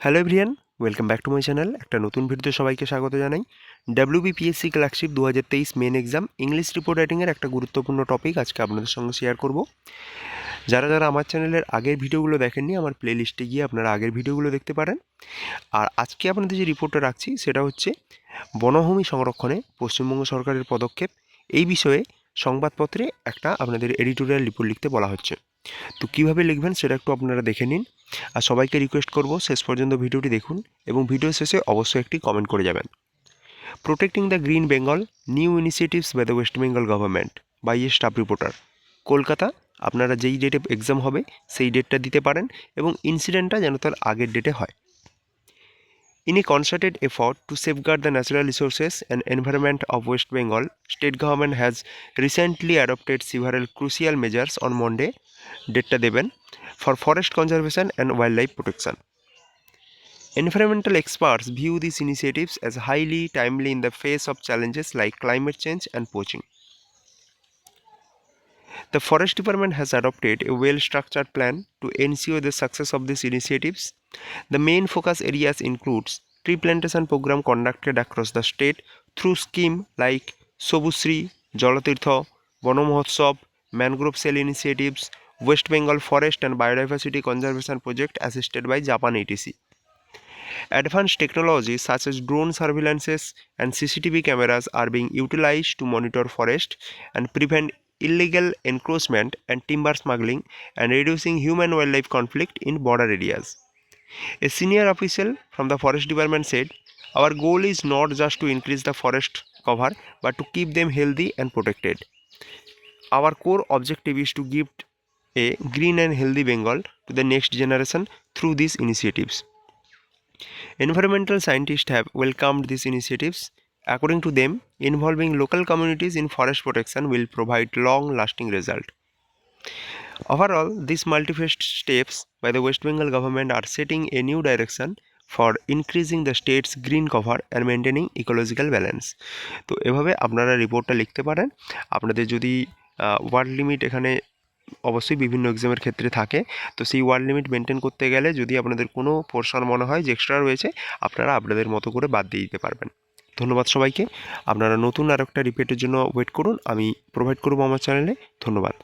Hello everyone welcome back to my channel একটা নতুন ভিডিওতে সবাইকে স্বাগত জানাই। ডাব্লিউবিপিএসসি ক্লার্কশিপ দু হাজার তেইশ মেন এক্সাম ইংলিশ রিপোর্ট রাইটিংয়ের একটা গুরুত্বপূর্ণ টপিক আজকে আপনাদের সঙ্গে শেয়ার করব। যারা যারা আমার চ্যানেলের আগের ভিডিওগুলো দেখেননি, আমার প্লে লিস্টে গিয়ে আপনারা আগের ভিডিওগুলো দেখতে পারেন। আর আজকে আপনাদের যে রিপোর্টটা রাখছি, সেটা হচ্ছে বনভূমি সংরক্ষণে পশ্চিমবঙ্গ সরকারের পদক্ষেপ। এই বিষয়ে সংবাদপত্রে একটা আপনাদের এডিটোরিয়াল রিপোর্ট লিখতে বলা হচ্ছে। তো কীভাবে লিখবেন সেটা একটু আপনারা দেখে নিন। আর সবাইকে রিকোয়েস্ট করব শেষ পর্যন্ত ভিডিওটি দেখুন এবং ভিডিও শেষে অবশ্যই একটি কমেন্ট করে যাবেন। Protecting the green Bengal new initiatives by the West Bengal government by a staff reporter Kolkata, আপনারা যেই ডেটে এক্সাম হবে, সেই ডেটটা দিতে পারেন এবং ইনসিডেন্টটা যেন তার আগের ডেটে হয়। In a concerted effort to safeguard the natural resources and environment of West Bengal, state government has recently adopted several crucial measures on Monday, Detta Devan, for forest conservation and wildlife protection. Environmental experts view these initiatives as highly timely in the face of challenges like climate change and poaching. The Forest Department has adopted a well structured plan to ensure the success of these initiatives. The main focus areas includes tree plantation program conducted across the state through schemes like Sobusri, Jalatirtha, Bono Mahotsav, Mangrove Cell initiatives, West Bengal Forest and Biodiversity Conservation Project assisted by Japan ATC. Advanced technologies such as drone surveillances and CCTV cameras are being utilized to monitor forest and prevent illegal encroachment and timber smuggling and reducing human wildlife conflict in border areas. A senior official from the forest department said, Our goal is not just to increase the forest cover but to keep them healthy and protected. Our core objective is to give a green and healthy Bengal to the next generation through these initiatives. Environmental scientists have welcomed these initiatives. According to them, involving local communities in forest protection will provide long lasting result. Overall, these multifaceted steps by the West Bengal government are setting a new direction for increasing the state's green cover and maintaining ecological balance. তো এভাবে আপনারা রিপোর্টটা লিখতে পারেন আপনাদের যদি word limit এখানে অবশ্যই বিভিন্ন এক্সামের ক্ষেত্রে থাকে তো সেই ওয়ার্ড লিমিট মেনটেন করতে গেলে যদি আপনাদের কোনো পোর্শন মনে হয় যে এক্সট্রা রয়েছে আপনারা আপনাদের মতো করে বাদ দিয়ে দিতে পারবেন ধন্যবাদ সবাইকে। আপনারা নতুন আর একটা রিপেটের জন্য ওয়েট করুন। আমি প্রোভাইড করব আমার চ্যানেলে ধন্যবাদ।